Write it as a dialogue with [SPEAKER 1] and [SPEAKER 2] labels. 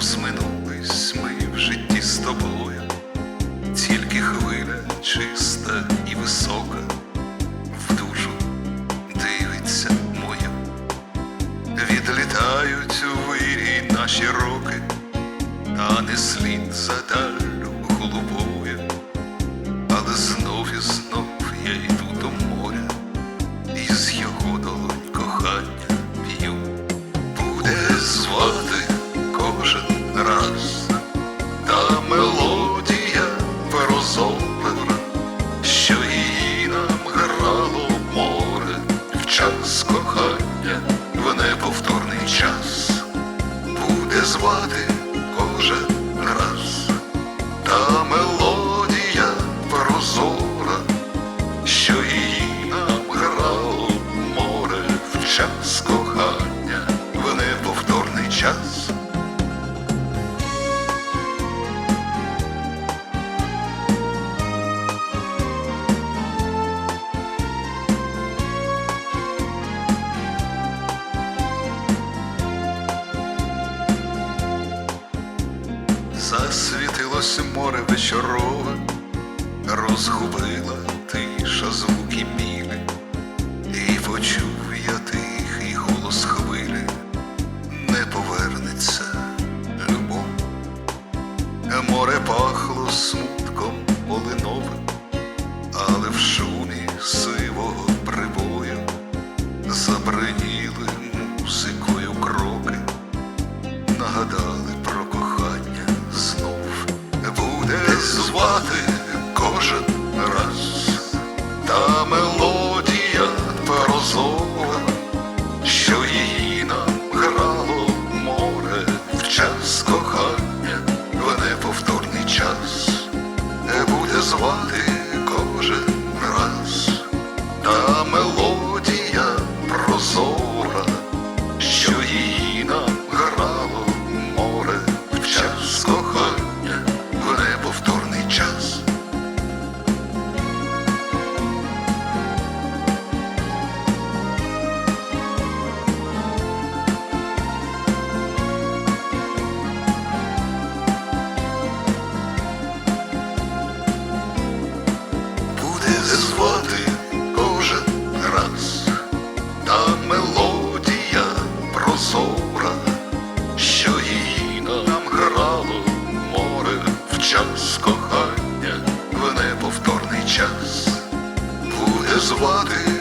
[SPEAKER 1] Сминулись ми в житті з тобою, тільки хвиля чиста і висока, в душу дивиться моя, відлітають у вирій наші роки, та не слід задати. час кохання, в неповторний час буде звати кожен раз та мелодія. Засвітилось море вечорове, розгубила тиша звуки мілі, і почув я тихий голос хвилі, не повернеться любов. Море пахло смутком раз. Та мелодія прозора, що її нам грало море в час кохання, в неповторний час. Не буде звати час кохання, в неповторний час. Буде звати